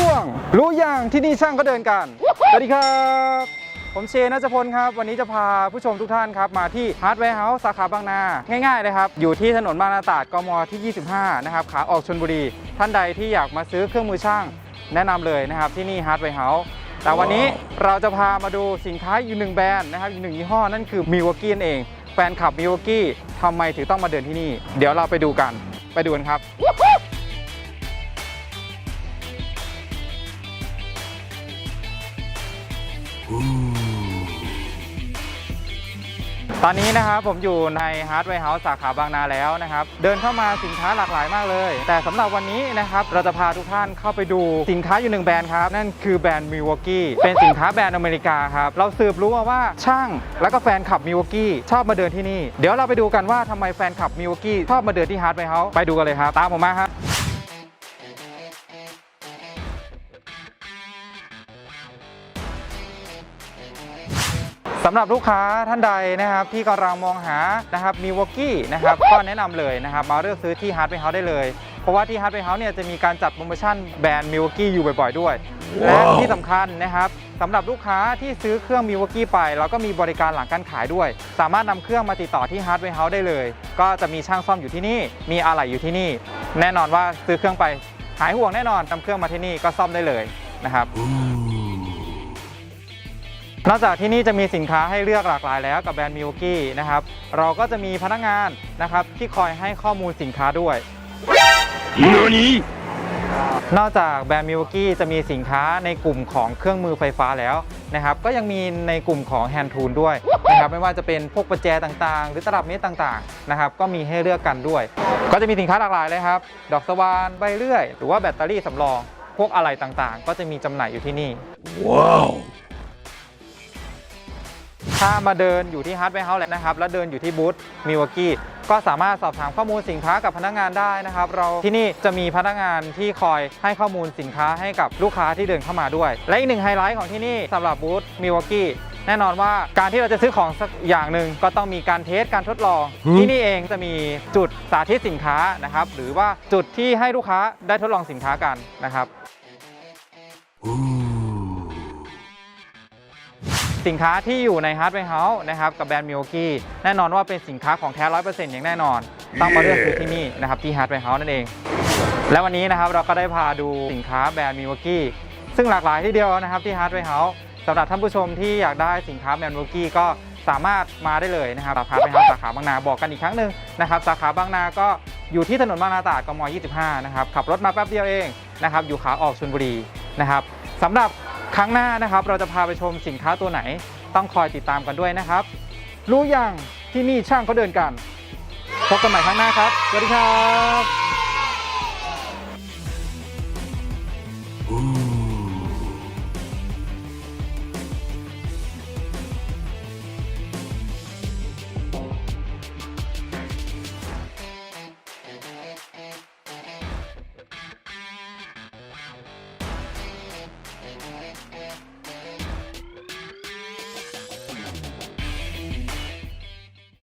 ช่วง รู้อย่างที่นี่ช่างก็เดินกัน สวัสดีครับ ผมเชนัชพลครับ วันนี้จะพาผู้ชมทุกท่านครับ มาที่ฮาร์ดแวร์เฮาส์สาขาบางนา ง่ายๆเลยครับ อยู่ที่ถนนบางนาตราดกมที่ 25 นะครับ ขาออกชนบุรี ท่านใดที่อยากมาซื้อเครื่องมือช่าง แนะนำเลยนะครับ ที่นี่ฮาร์ดแวร์เฮาส์แต่วันนี้เราจะพามาดูสินค้าอยู่หนึ่งแบรนด์นะครับอยู่หนึ่งยี่ห้อนั่นคือมิวกี้นั่นเอง แฟนคลับมิวกี้ทำไมถึงต้องมาเดินที่นี่ เดี๋ยวเราไปดูกัน ไปดูกันครับ ตอนนี้นะครับผมอยู่ในฮาร์ดแวร์เฮาส์สาขาบางนาแล้วนะครับ เดินเข้ามาสินค้าหลากหลายมากเลย แต่สำหรับวันนี้นะครับ เราจะพาทุกท่านเข้าไปดูสินค้าอยู่หนึ่งแบรนด์ครับ นั่นคือแบรนด์มิวกี้เป็นสินค้าแบรนด์อเมริกาครับ เราสืบรู้มาว่าช่างแล้วก็แฟนคลับมิวกี้ชอบมาเดินที่นี่ เดี๋ยวเราไปดูกันว่าทำไมแฟนคลับมิวกี้ชอบมาเดินที่ฮาร์ดแวร์เฮาส์ไปดูกันเลยครับตามผมมาครับ สำหรับลูกค้าท่านใดนะครับที่กำลังมองหานะครับมีวอกกี้นะครับก็แนะนำเลยนะครับมาเลือกซื้อที่ฮาร์ดแวร์เฮาส์ได้เลย เพราะว่าที่ฮาร์ดแวร์เฮาส์เนี่ยจะมีการจัดโปรโมชั่นแบรนด์มิวกี้อยู่บ่อยๆด้วย และที่สำคัญนะครับสำหรับลูกค้าที่ซื้อเครื่องมิวกี้ไปเราก็มีบริการหลังการขายด้วย สามารถนำเครื่องมาติดต่อที่ฮาร์ดแวร์เฮาส์ได้เลย ก็จะมีช่างซ่อมอยู่ที่นี่ มีอะไหล่อยู่ที่นี่ แน่นอนว่าซื้อเครื่องไปหายห่วงแน่นอนนำเครื่องมาที่นี่ก็ซ่อมได้เลยนะครับ นอกจากที่นี่จะมีสินค้าให้เลือกหลากหลายแล้วกับแบรนด์มิวกี้นะครับเราก็จะมีพนักงานนะครับที่คอยให้ข้อมูลสินค้าด้วยนอกจากแบรนด์มิวกี้จะมีสินค้าในกลุ่มของเครื่องมือไฟฟ้าแล้วนะครับก็ยังมีในกลุ่มของแฮนด์ทูลด้วยนะครับไม่ว่าจะเป็นพวกประแจต่างๆ หรือตลับเมตรต่างๆนะครับก็มีให้เลือกกันด้วย ก็จะมีสินค้าหลากหลายเลยครับ ดอกสว่านใบเลื่อย หรือว่าแบตเตอรี่สำรอง พวกอะไรต่างๆ ก็จะมีจำหน่ายอยู่ที่นี่ ถ้ามาเดินอยู่ที่ฮาร์ดแวร์เฮาส์แล้วนะครับ แล้วเดินอยู่ที่บูธมิวกี้ก็สามารถสอบถามข้อมูลสินค้ากับพนักงานได้นะครับ เราที่นี่จะมีพนักงานที่คอยให้ข้อมูลสินค้าให้กับลูกค้าที่เดินเข้ามาด้วย และอีกหนึ่งไฮไลท์ของที่นี่สำหรับบูธมิวกี้แน่นอนว่าการที่เราจะซื้อของสักอย่างหนึ่งก็ต้องมีการเทสการทดลอง ที่นี่เองจะมีจุดสาธิตสินค้านะครับ หรือว่าจุดที่ให้ลูกค้าได้ทดลองสินค้ากันนะครับ สินค้าที่อยู่ในฮาร์ดแวร์เฮาส์นะครับกับแบรนด์มิวกี้แน่นอนว่าเป็นสินค้าของแท้ร้อยเปอร์เซ็นต์อย่างแน่นอน ต้องมาเลือกซื้อที่นี่นะครับที่ฮาร์ดแวร์เฮาส์นั่นเอง และวันนี้นะครับเราก็ได้พาดูสินค้าแบรนด์มิวกี้ซึ่งหลากหลายที่เดียวนะครับที่ฮาร์ดแวร์เฮาส์สำหรับท่านผู้ชมที่อยากได้สินค้าแบรนด์มิวกี้ก็สามารถมาได้เลยนะครับฮาร์ดแวร์เฮาส์สาขาบางนาบอกกันอีกครั้งหนึ่งนะครับสาขาบางนาก็อยู่ที่ถนนบางนาตราดกม25นะครับขับรถมาแป๊บเดียวเองนะครับอยู่ขาออกชลบุรีนะครับสำหรับ ครั้งหน้านะครับเราจะพาไปชมสินค้าตัวไหน ต้องคอยติดตามกันด้วยนะครับ รู้อย่างที่นี่ช่างเขาเดินกันพบกันใหม่ครั้งหน้าครับ สวัสดีครับ